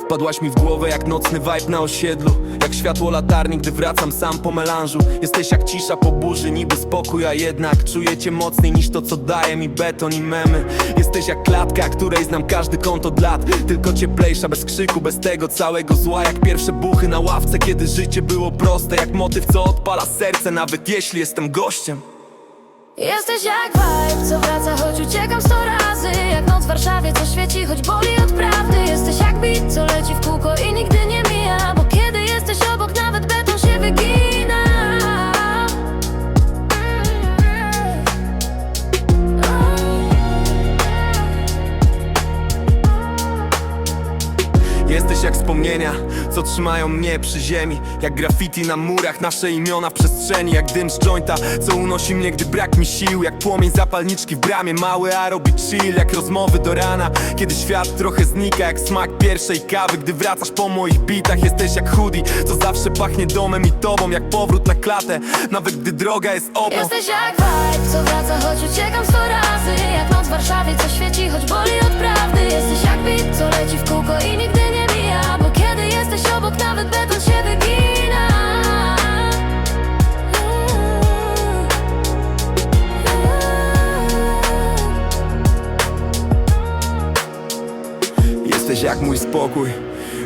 Wpadłaś mi w głowę jak nocny vibe na osiedlu Jak światło latarni, gdy wracam sam po melanżu. Jesteś jak cisza po burzy, niby spokój, a jednak Czuję cię mocniej niż to co daje mi beton i memy. Jesteś jak klatka, której znam każdy kąt od lat. Tylko cieplejsza, bez krzyku, bez tego całego zła. Jak pierwsze buchy na ławce, kiedy życie było proste. Jak motyw, co odpala serce, nawet jeśli jestem gościem. Jesteś jak vibe, co wraca, choć uciekam sto razy. Jak noc w Warszawie, co świeci, choć boli Jesteś jak wspomnienia, co trzymają mnie przy ziemi. Jak graffiti na murach, nasze imiona w przestrzeni. Jak dym z jointa, co unosi mnie, gdy brak mi sił. Jak płomień zapalniczki w bramie, mały a robi chill. Jak rozmowy do rana, kiedy świat trochę znika. Jak smak pierwszej kawy, gdy wracasz po moich bitach. Jesteś jak hoodie, co zawsze pachnie domem i tobą. Jak powrót na klatę, nawet gdy droga jest obok. Jesteś jak vibe, co wraca, choć uciekam sto Jesteś jak mój spokój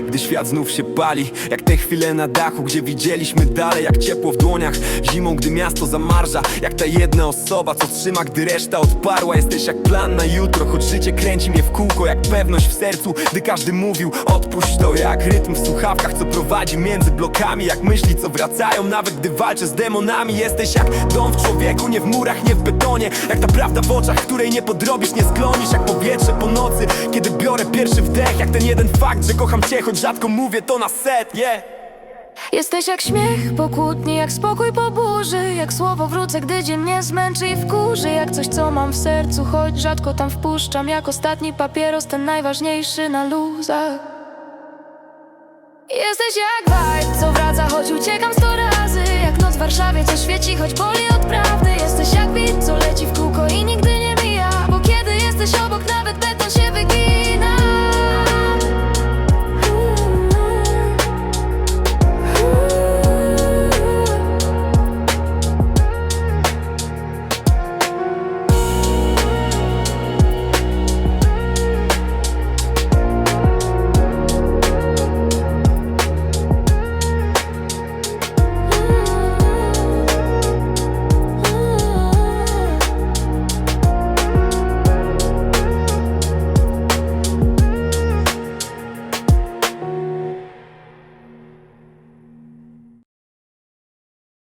gdy świat znów się pali Jak te chwile na dachu, gdzie widzieliśmy dalej Jak ciepło w dłoniach, zimą, gdy miasto zamarza Jak ta jedna osoba, co trzyma, gdy reszta odparła. Jesteś jak plan na jutro, choć życie kręci mnie w kółko Jak pewność w sercu, gdy każdy mówił Odpuść to jak rytm w słuchawkach, co prowadzi między blokami Jak myśli, co wracają, nawet gdy walczę z demonami. Jesteś jak dom w człowieku, nie w murach, nie w betonie Jak ta prawda w oczach, której nie podrobisz, nie sklonisz Jak powietrze po nocy, kiedy biorę pierwszy wdech Jak ten jeden fakt, że kocham cię, choć rzadko mówię to na set, yeah. Jesteś jak śmiech po kłótni, jak spokój po burzy. Jak słowo wrócę, gdy dzień mnie zmęczy i wkurzy. Jak coś, co mam w sercu, choć rzadko tam wpuszczam. Jak ostatni papieros, ten najważniejszy na luzach. Jesteś jak vibe, co wraca, choć uciekam sto razy. Jak noc w Warszawie, co świeci, choć boli od pracy